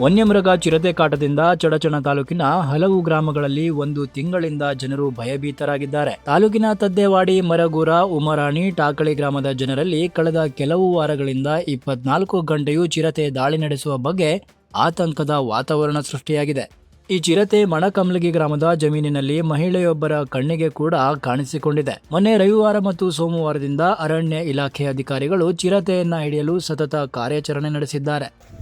ವನ್ಯಮೃಗ ಚಿರತೆ ಕಾಟದಿಂದ ಚಡಚಣ ತಾಲೂಕಿನ ಹಲವು ಗ್ರಾಮಗಳಲ್ಲಿ ಒಂದು ತಿಂಗಳಿಂದ ಜನರು ಭಯಭೀತರಾಗಿದ್ದಾರೆ. ತಾಲೂಕಿನ ತದ್ದೇವಾಡಿ, ಮರಗೂರ, ಉಮರಾಣಿ, ಟಾಕಳಿ ಗ್ರಾಮದ ಜನರಲ್ಲಿ ಕಳೆದ ಕೆಲವು ವಾರಗಳಿಂದ ಇಪ್ಪತ್ನಾಲ್ಕು ಗಂಟೆಯೂ ಚಿರತೆ ದಾಳಿ ನಡೆಸುವ ಬಗ್ಗೆ ಆತಂಕದ ವಾತಾವರಣ ಸೃಷ್ಟಿಯಾಗಿದೆ. ಈ ಚಿರತೆ ಮಣಕಮ್ಲಗಿ ಗ್ರಾಮದ ಜಮೀನಿನಲ್ಲಿ ಮಹಿಳೆಯೊಬ್ಬರ ಕಣ್ಣಿಗೆ ಕೂಡ ಕಾಣಿಸಿಕೊಂಡಿದೆ. ಮೊನ್ನೆ ರವಿವಾರ ಮತ್ತು ಸೋಮವಾರದಿಂದ ಅರಣ್ಯ ಇಲಾಖೆ ಅಧಿಕಾರಿಗಳು ಚಿರತೆಯನ್ನ ಹಿಡಿಯಲು ಸತತ ಕಾರ್ಯಾಚರಣೆ ನಡೆಸಿದ್ದಾರೆ.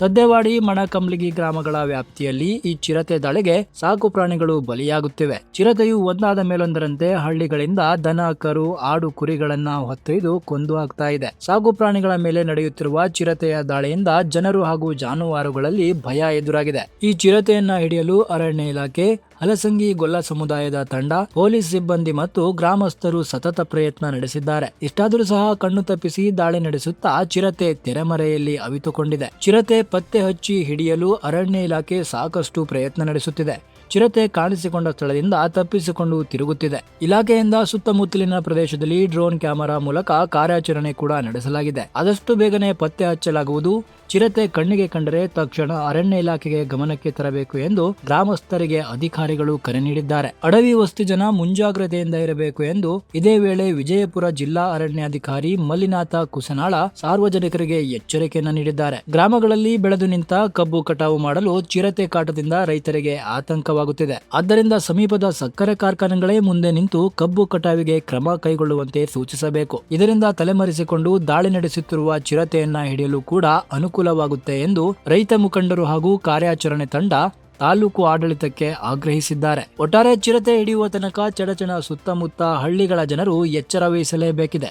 ಸದ್ಯವಾಡಿ ಮಣಕಂಬ್ಲಿಗಿ ಗ್ರಾಮಗಳ ವ್ಯಾಪ್ತಿಯಲ್ಲಿ ಈ ಚಿರತೆ ದಾಳಿಗೆ ಸಾಕು ಪ್ರಾಣಿಗಳು ಬಲಿಯಾಗುತ್ತಿವೆ. ಚಿರತೆಯು ಒಂದಾದ ಮೇಲೊಂದರಂತೆ ಹಳ್ಳಿಗಳಿಂದ ದನ, ಕರು, ಆಡು ಕುರಿಗಳನ್ನ ಹೊತ್ತೊಯ್ದು ಕೊಂದು ಹಾಕ್ತಾ ಇದೆ. ಸಾಕು ಪ್ರಾಣಿಗಳ ಮೇಲೆ ನಡೆಯುತ್ತಿರುವ ಚಿರತೆಯ ದಾಳಿಯಿಂದ ಜನರು ಹಾಗೂ ಜಾನುವಾರುಗಳಲ್ಲಿ ಭಯ ಎದುರಾಗಿದೆ. ಈ ಚಿರತೆಯನ್ನ ಹಿಡಿಯಲು ಅರಣ್ಯ ಇಲಾಖೆ ಹಲಸಂಗಿ ಗೊಲ್ಲ ಸಮುದಾಯದ ತಂಡ, ಪೊಲೀಸ್ ಸಿಬ್ಬಂದಿ ಮತ್ತು ಗ್ರಾಮಸ್ಥರು ಸತತ ಪ್ರಯತ್ನ ನಡೆಸಿದ್ದಾರೆ. ಇಷ್ಟಾದರೂ ಸಹ ಕಣ್ಣು ತಪ್ಪಿಸಿ ದಾಳಿ ನಡೆಸುತ್ತಾ ಚಿರತೆ ತೆರೆಮರೆಯಲ್ಲಿ ಅವಿತುಕೊಂಡಿದೆ. ಚಿರತೆ ಪತ್ತೆ ಹಚ್ಚಿ ಹಿಡಿಯಲು ಅರಣ್ಯ ಇಲಾಖೆ ಸಾಕಷ್ಟು ಪ್ರಯತ್ನ ನಡೆಸುತ್ತಿದೆ. ಚಿರತೆ ಕಾಣಿಸಿಕೊಂಡ ಸ್ಥಳದಿಂದ ತಪ್ಪಿಸಿಕೊಂಡು ತಿರುಗುತ್ತಿದೆ. ಇಲಾಖೆಯಿಂದ ಸುತ್ತಮುತ್ತಲಿನ ಪ್ರದೇಶದಲ್ಲಿ ಡ್ರೋನ್ ಕ್ಯಾಮೆರಾ ಮೂಲಕ ಕಾರ್ಯಾಚರಣೆ ಕೂಡ ನಡೆಸಲಾಗಿದೆ. ಆದಷ್ಟು ಬೇಗನೆ ಪತ್ತೆ ಹಚ್ಚಲಾಗುವುದು. ಚಿರತೆ ಕಣ್ಣಿಗೆ ಕಂಡರೆ ತಕ್ಷಣ ಅರಣ್ಯ ಇಲಾಖೆಗೆ ಗಮನಕ್ಕೆ ತರಬೇಕು ಎಂದು ಗ್ರಾಮಸ್ಥರಿಗೆ ಅಧಿಕಾರಿಗಳು ಕರೆ ನೀಡಿದ್ದಾರೆ. ಅಡವಿ ವಸ್ತು ಜನ ಮುಂಜಾಗ್ರತೆಯಿಂದ ಇರಬೇಕು ಎಂದು ಇದೇ ವೇಳೆ ವಿಜಯಪುರ ಜಿಲ್ಲಾ ಅರಣ್ಯಾಧಿಕಾರಿ ಮಲ್ಲಿನಾಥ ಕುಸನಾಳ ಸಾರ್ವಜನಿಕರಿಗೆ ಎಚ್ಚರಿಕೆಯನ್ನು ನೀಡಿದ್ದಾರೆ. ಗ್ರಾಮಗಳಲ್ಲಿ ಬೆಳೆದು ನಿಂತ ಕಬ್ಬು ಕಟಾವು ಮಾಡಲು ಚಿರತೆ ಕಾಟದಿಂದ ರೈತರಿಗೆ ಆತಂಕವಾಗುತ್ತಿದೆ. ಆದ್ದರಿಂದ ಸಮೀಪದ ಸಕ್ಕರೆ ಕಾರ್ಖಾನೆಗಳೇ ಮುಂದೆ ನಿಂತು ಕಬ್ಬು ಕಟಾವಿಗೆ ಕ್ರಮ ಕೈಗೊಳ್ಳುವಂತೆ ಸೂಚಿಸಬೇಕು. ಇದರಿಂದ ತಲೆಮರೆಸಿಕೊಂಡು ದಾಳಿ ನಡೆಸುತ್ತಿರುವ ಚಿರತೆಯನ್ನ ಹಿಡಿಯಲು ಕೂಡ ಅನುಕೂಲವಾಗುತ್ತೆ ಎಂದು ರೈತ ಮುಖಂಡರು ಹಾಗೂ ಕಾರ್ಯಾಚರಣೆ ತಂಡ ತಾಲೂಕು ಆಡಳಿತಕ್ಕೆ ಆಗ್ರಹಿಸಿದ್ದಾರೆ. ಒಟ್ಟಾರೆ ಚಿರತೆ ಹಿಡಿಯುವ ತನಕ ಚಡಚಣ ಸುತ್ತಮುತ್ತ ಹಳ್ಳಿಗಳ ಜನರು ಎಚ್ಚರ ವಹಿಸಲೇಬೇಕಿದೆ.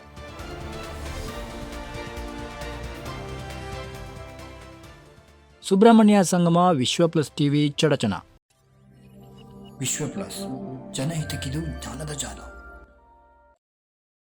ಸುಬ್ರಹ್ಮಣ್ಯ ಸಂಗಮ ವಿಶ್ವ ಪ್ಲಸ್ ಟಿವಿ ಚಡಚಣ. ವಿಶ್ವ ಪ್ಲಸ್. ಜನಹಿತಕ್ಕಿದು ಜಾಲದ ಜಾಲ.